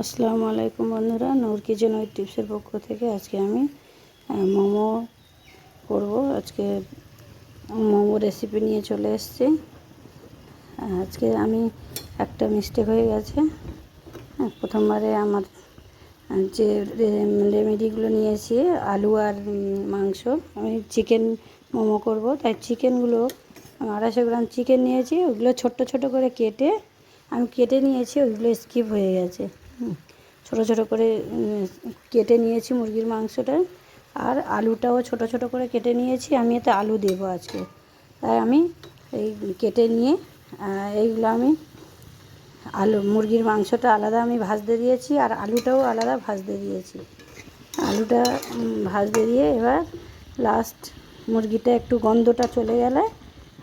আসসালামু আলাইকুম বন্ধুরা নূর কিচেন ওই টিপসের পক্ষ থেকে আজকে আমি মোমো করব। আজকে মোমো রেসিপি নিয়ে চলে এসেছি। আজকে আমি একটা মিস্টেক হয়ে গেছে। হ্যাঁ, প্রথমবারে আমার যে রেমেডিগুলো নিয়েছি আলু আর মাংস আমি চিকেন মোমো করব। তাই চিকেনগুলো আড়াইশো গ্রাম চিকেন নিয়েছি ওগুলো ছোট্ট ছোট করে কেটে আমি কেটে নিয়েছি ওইগুলো স্কিপ হয়ে গেছে। ছোট ছোট করে কেটে নিয়েছি মুরগির মাংসটা। আর আলুটাও ছোট ছোট করে কেটে নিয়েছি। আমি এতে আলু দেবো আজকে। তাই আমি এই কেটে নিয়ে এইগুলো আমি আলু, মুরগির মাংসটা আলাদা আমি ভাজতে দিয়েছি আর আলুটাও আলাদা ভাজতে দিয়েছি। আলুটা ভাজতে দিয়ে এবার লাস্ট মুরগিটা একটু গন্ধটা চলে গেলে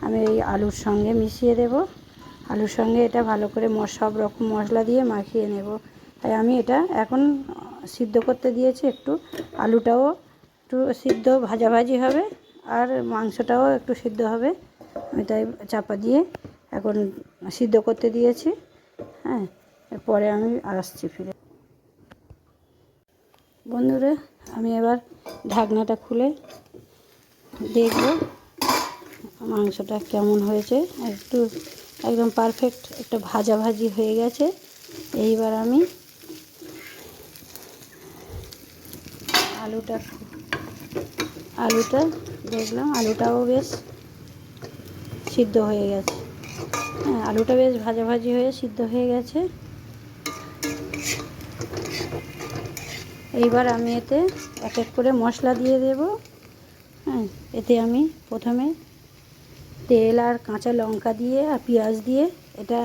আমি এই আলুর সঙ্গে মিশিয়ে দেব। আলুর সঙ্গে এটা ভালো করে সব রকম মশলা দিয়ে মাখিয়ে নেব। তাই আমি এটা এখন সিদ্ধ করতে দিয়েছি একটু। আলুটাও একটু সিদ্ধ ভাজাভাজি হবে আর মাংসটাও একটু সিদ্ধ হবে। আমি তাই চাপা দিয়ে এখন সিদ্ধ করতে দিয়েছি। হ্যাঁ এরপরে আমি আসছি ফিরে। বন্ধুরা, আমি এবার ঢাকনাটা খুলে দেখব মাংসটা কেমন হয়েছে। একটু একদম পারফেক্ট একটা ভাজা ভাজি হয়ে গেছে। এইবার আমি আলুটা আলুটা দেখলাম, আলুটাও বেশ সিদ্ধ হয়ে গেছে। হ্যাঁ আলুটা বেশ ভাজা ভাজি হয়ে সিদ্ধ হয়ে গেছে। এইবার আমি এতে এক এক করে মশলা দিয়ে দেব। হ্যাঁ এতে আমি প্রথমে তেল আর কাঁচা লঙ্কা দিয়ে আর পেঁয়াজ দিয়ে এটা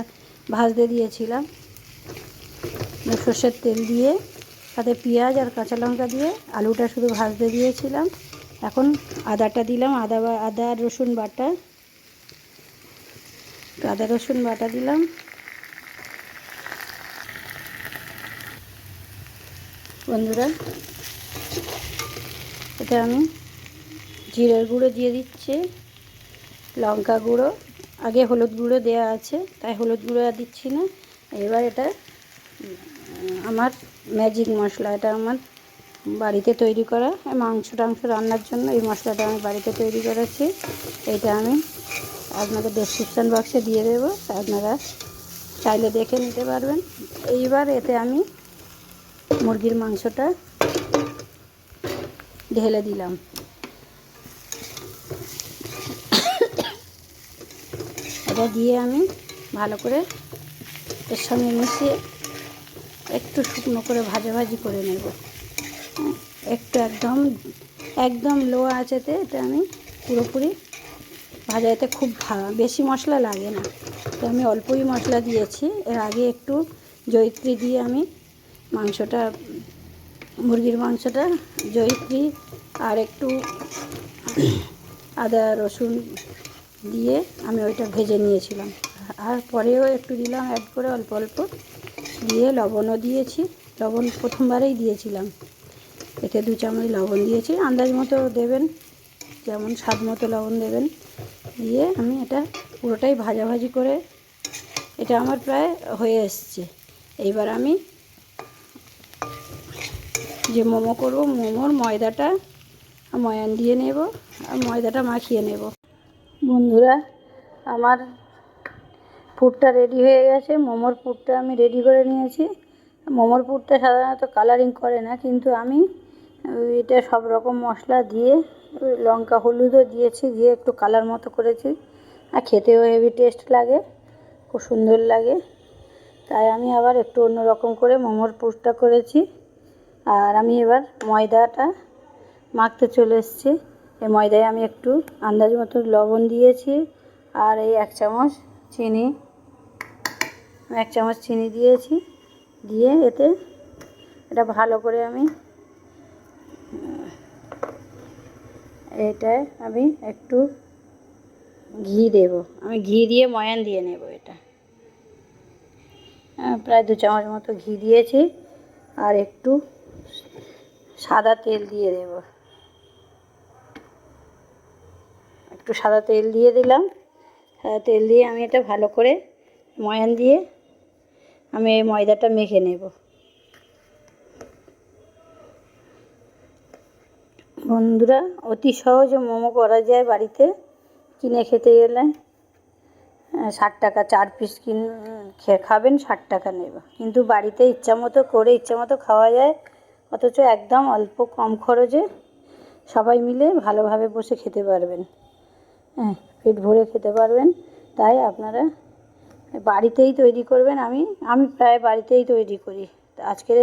ভাজতে দিয়েছিলাম। সর্ষের তেল দিয়ে তাতে পেঁয়াজ আর কাঁচা লঙ্কা দিয়ে আলুটা শুধু ভাজতে দিয়েছিলাম। এখন আদাটা দিলাম, আদা আদা রসুন বাটা। আদা, রসুন বাটা দিলাম। বন্ধুরা, এটা আমি জিরের গুঁড়ো দিয়ে দিচ্ছি। লঙ্কা গুঁড়ো, আগে হলুদ গুঁড়ো দেওয়া আছে, তাই হলুদ গুঁড়ো আর দিচ্ছি না। এবার এটা আমার ম্যাজিক মশলা, এটা আমার বাড়িতে তৈরি করা। মাংস টাংস রান্নার জন্য এই মশলাটা আমি বাড়িতে তৈরি করেছি। এটা আমি আপনাদের ডেসক্রিপশান বক্সে দিয়ে দেবো, আপনারা চাইলে দেখে নিতে পারবেন। এইবার এতে আমি মুরগির মাংসটা ঢেলে দিলাম। এটা দিয়ে আমি ভালো করে এর সঙ্গে মিশিয়ে একটু শুকনো করে ভাজা ভাজি করে নেব। একটু একদম একদম লো আঁচেতে এটা আমি পুরোপুরি ভাজা। এতে খুব বেশি মশলা লাগে না। তো আমি অল্পই মশলা দিয়েছি। এর আগে একটু জয়িত্রী দিয়ে আমি মাংসটা, মুরগির মাংসটা, জয়িত্রী আর একটু আদা, রসুন দিয়ে আমি ওইটা ভেজে নিয়েছিলাম। আর পরেও একটু দিলাম অ্যাড করে অল্প অল্প। দিয়ে লবণও দিয়েছি। লবণ প্রথমবারেই দিয়েছিলাম। এতে দু চামচ লবণ দিয়েছি। আন্দাজ মতো দেবেন। যেমন স্বাদ মতো লবণ দেবেন। দিয়ে আমি এটা পুরোটাই ভাজাভাজি করে এটা আমার প্রায় হয়ে এসছে। এইবার আমি যে মোমো করব, মোমোর ময়দাটা ময়ান দিয়ে নেব আর ময়দাটা মাখিয়ে নেব। বন্ধুরা, আমার পুরটা রেডি হয়ে গেছে। মোমোর পুরটা আমি রেডি করে নিয়েছি। মোমোর পুরটা সাধারণত কালারিং করে না, কিন্তু আমি এটা সব রকম মশলা দিয়ে, লঙ্কা, হলুদও দিয়েছি, দিয়ে একটু কালার মতো করেছি। আর খেতেও হেভি টেস্ট লাগে, খুব সুন্দর লাগে। তাই আমি আবার একটু অন্য রকম করে মোমোর পুরটা করেছি। আর আমি এবার ময়দাটা মাখতে চলে এসেছি। এই ময়দায় আমি একটু আন্দাজ মতো লবণ দিয়েছি। আর এই এক চামচ চিনি এক চামচ চিনি দিয়েছি, দিয়ে এতে এটা ভালো করে আমি এটা আমি একটু ঘি দেব। আমি ঘি দিয়ে ময়ান দিয়ে নেব এটা। প্রায় দু চামচ মতো ঘি দিয়েছি, আর একটু সাদা তেল দিয়ে দেব। একটু সাদা তেল দিয়ে দিলাম। সাদা তেল দিয়ে আমি এটা ভালো করে ময়ান দিয়ে আমি এই ময়দাটা মেখে নেব। বন্ধুরা, অতি সহজে মোমো করা যায় বাড়িতে। কিনে খেতে গেলে ষাট টাকা চার পিস কিন খাবেন, ষাট টাকা নেব। কিন্তু বাড়িতে ইচ্ছা মতো করে, ইচ্ছা মতো খাওয়া যায়। অথচ একদম অল্প কম খরচে সবাই মিলে ভালোভাবে বসে খেতে পারবেন। হ্যাঁ পেট ভরে খেতে পারবেন। তাই আপনারা বাড়িতেই তৈরি করবেন আমি আমি প্রায় বাড়িতেই তৈরি করি। আজকে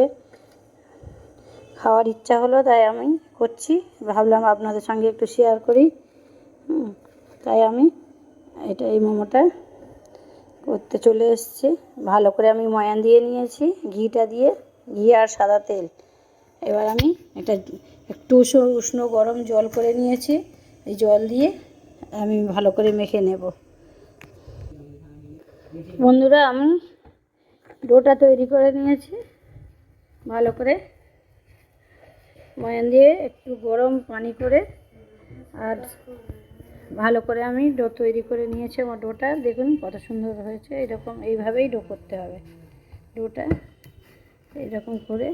খাওয়ার ইচ্ছা হলো, তাই আমি করছি। ভাবলাম আপনাদের সঙ্গে একটু শেয়ার করি। তাই আমি এটা এই মোমোটা করতে চলে এসেছি। ভালো করে আমি ময়ান দিয়ে নিয়েছি, ঘিটা দিয়ে, ঘি আর সাদা তেল। এবার আমি এটা একটু উষ্ণ উষ্ণ গরম জল করে নিয়েছি। এই জল দিয়ে আমি ভালো করে মেখে নেব। বন্ধুরা, আমি ডোটা তৈরি করে নিয়েছি। ভালো করে ময়ান দিয়ে একটু গরম পানি করে, আর ভালো করে আমি ডো তৈরি করে নিয়েছি আমার ডোটা। দেখুন কত সুন্দর হয়েছে, এরকম এইভাবেই ডো করতে হবে ডোটা এরকম করে।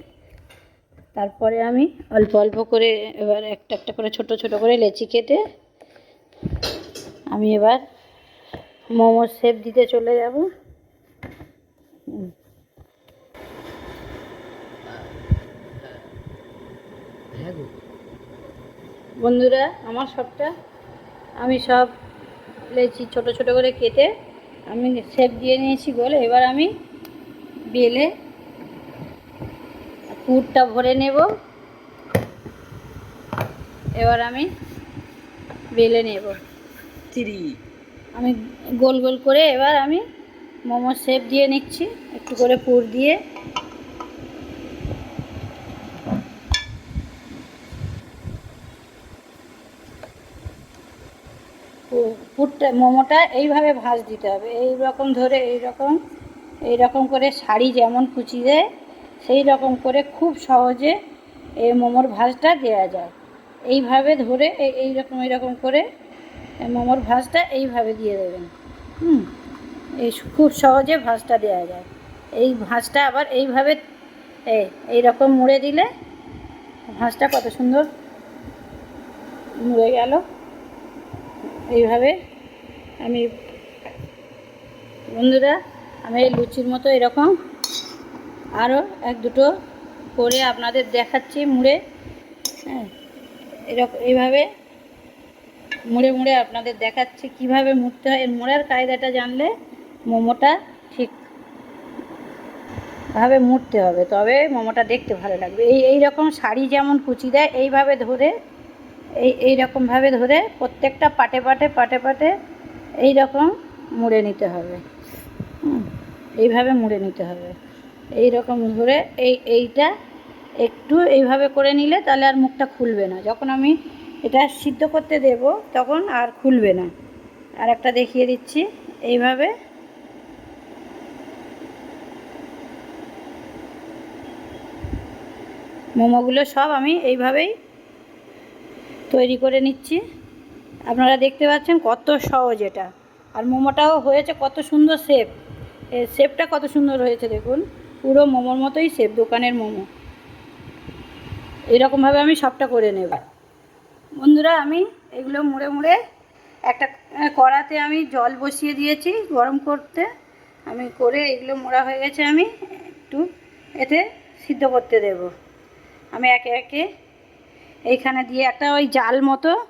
তারপরে আমি অল্প অল্প করে এবার একটা একটা করে ছোট ছোট করে লেচি কেটে আমি এবার মোমোর শেপ দিতে চলে যাব। বন্ধুরা, আমার সবটা, আমি সব লেচি ছোট ছোট করে কেটে আমি শেপ দিয়ে নিয়েছি গোল। এবার আমি বেলে পুরটা ভরে নেব। এবার আমি বেলে নেব। থ্রি আমি গোল গোল করে এবার আমি মোমো শেপ দিয়ে নিচ্ছি, একটু করে পুর দিয়ে। পুরটা, মোমোটা এইভাবে ভাঁজ দিতে হবে, এই রকম ধরে এই রকম এই রকম করে শাড়ি যেমন কুচি দেয়, সেই রকম করে খুব সহজে এই মোমোর ভাঁজটা দেওয়া যায়। এইভাবে ধরে এই এই রকম এইরকম করে মোমোর ভাঁজটা এইভাবে দিয়ে দেবেন। হুম? এই খুব সহজে ভাঁজটা দেওয়া যায়। এই ভাঁজটা আবার এইভাবে এই এইরকম মুড়ে দিলে ভাঁজটা কত সুন্দর মুড়ে গেল। এইভাবে আমি বন্ধুরা, আমি এই লুচির মতো এরকম আরও এক দুটো করে আপনাদের দেখাচ্ছি মুড়ে। হ্যাঁ এরকম এইভাবে মুড়ে মুড়ে আপনাদের দেখাচ্ছি কীভাবে মুড়তে হয়। এর মুড়ার কায়দাটা জানলে মোমোটা ঠিক ভাবে মুড়তে হবে। তবে মোমোটা দেখতে ভালো লাগবে। এই এই রকম শাড়ি যেমন কুচি দেয়, এইভাবে ধরে, এই এই রকমভাবে ধরে প্রত্যেকটা পাটে পাটে পাটে পাটে এই রকম মুড়ে নিতে হবে। এইভাবে মুড়ে নিতে হবে। এই রকম ধরে এই, এইটা একটু এইভাবে করে নিলে তাহলে আর মুখটা খুলবে না। যখন আমি এটা সিদ্ধ করতে দেব, তখন আর খুলবে না। আর একটা দেখিয়ে দিচ্ছি, এইভাবে। মোমোগুলো সব আমি এইভাবেই তৈরি করে নিচ্ছি। আপনারা দেখতে পাচ্ছেন কত সহজ এটা। আর মোমোটাও হয়েছে কত সুন্দর শেপ শেপটা কত সুন্দর হয়েছে দেখুন। পুরো মোমোর মতোই শেপ দোকানের মোমো। এরকমভাবে আমি সবটা করে নেব। বন্ধুরা, আমি এগুলো মুড়ে মুড়ে একটা কড়াতে আমি জল বসিয়ে দিয়েছি গরম করতে। আমি করে এগুলো মোড়া হয়ে গেছে, আমি একটু এতে সিদ্ধ করতে দেব। আমি একে একে এইখানে দিয়ে একটা ওই জাল মতো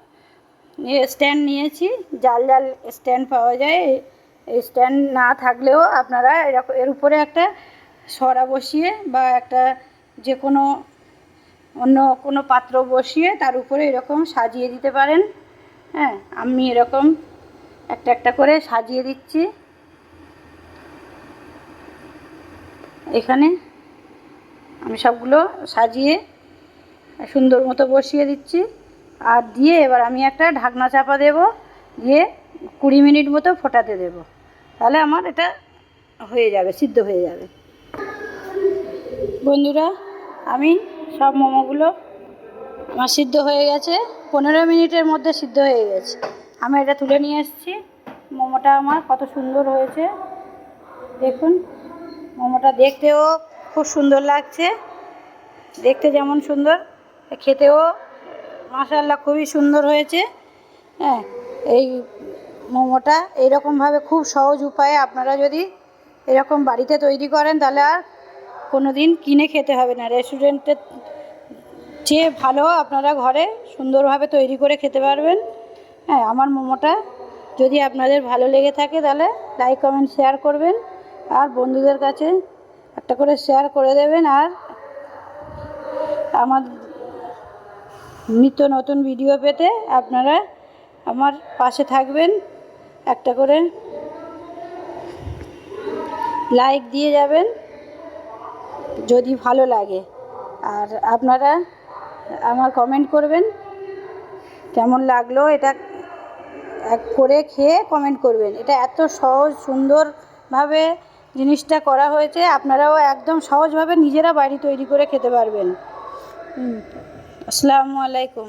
স্ট্যান্ড নিয়েছি। জাল জাল স্ট্যান্ড পাওয়া যায়। এই- স্ট্যান্ড না থাকলেও আপনারা এরকম, এর উপরে একটা সরা বসিয়ে বা একটা যে কোনো অন্য কোনো পাত্র বসিয়ে তার উপরে এরকম সাজিয়ে দিতে পারেন। হ্যাঁ আমি এরকম একটা একটা করে সাজিয়ে দিচ্ছি। এখানে আমি সবগুলো সাজিয়ে সুন্দর মতো বসিয়ে দিচ্ছি। আর দিয়ে এবার আমি একটা ঢাকনা চাপা দেব, দিয়ে কুড়ি মিনিট মতো ফোটাতে দেব। তাহলে আমার এটা হয়ে যাবে, সিদ্ধ হয়ে যাবে। বন্ধুরা, আমি সব মোমোগুলো আমার সিদ্ধ হয়ে গেছে। পনেরো মিনিটের মধ্যে সিদ্ধ হয়ে গেছে। আমি এটা তুলে নিয়ে এসেছি। মোমোটা আমার কত সুন্দর হয়েছে। দেখুন, মোমোটা দেখতেও খুব সুন্দর লাগছে। দেখতে যেমন সুন্দর, খেতেও মাশাল্লাহ খুবই সুন্দর হয়েছে। হ্যাঁ এই মোমোটা এইরকমভাবে খুব সহজ উপায়ে আপনারা যদি এরকম বাড়িতে তৈরি করেন, তাহলে আর কোনো দিন কিনে খেতে হবে না। রেস্টুরেন্টের চেয়ে ভালো আপনারা ঘরে সুন্দরভাবে তৈরি করে খেতে পারবেন। হ্যাঁ আমার মোমোটা যদি আপনাদের ভালো লেগে থাকে তাহলে লাইক কমেন্ট শেয়ার করবেন। আর বন্ধুদের কাছে একটা করে শেয়ার করে দেবেন। আর আমার নিত্য নতুন ভিডিও পেতে আপনারা আমার পাশে থাকবেন। একটা করে লাইক দিয়ে যাবেন। যদি ভালো লাগে। আর আপনারা আমার কমেন্ট করবেন। কেমন লাগল এটা এক করে খেয়ে কমেন্ট করবেন। এটা এত সহজ, সুন্দরভাবে জিনিসটা করা হয়েছে। আপনারাও একদম সহজভাবে নিজেরা বাড়ি তৈরি করে খেতে পারবেন। আসসালামু আলাইকুম।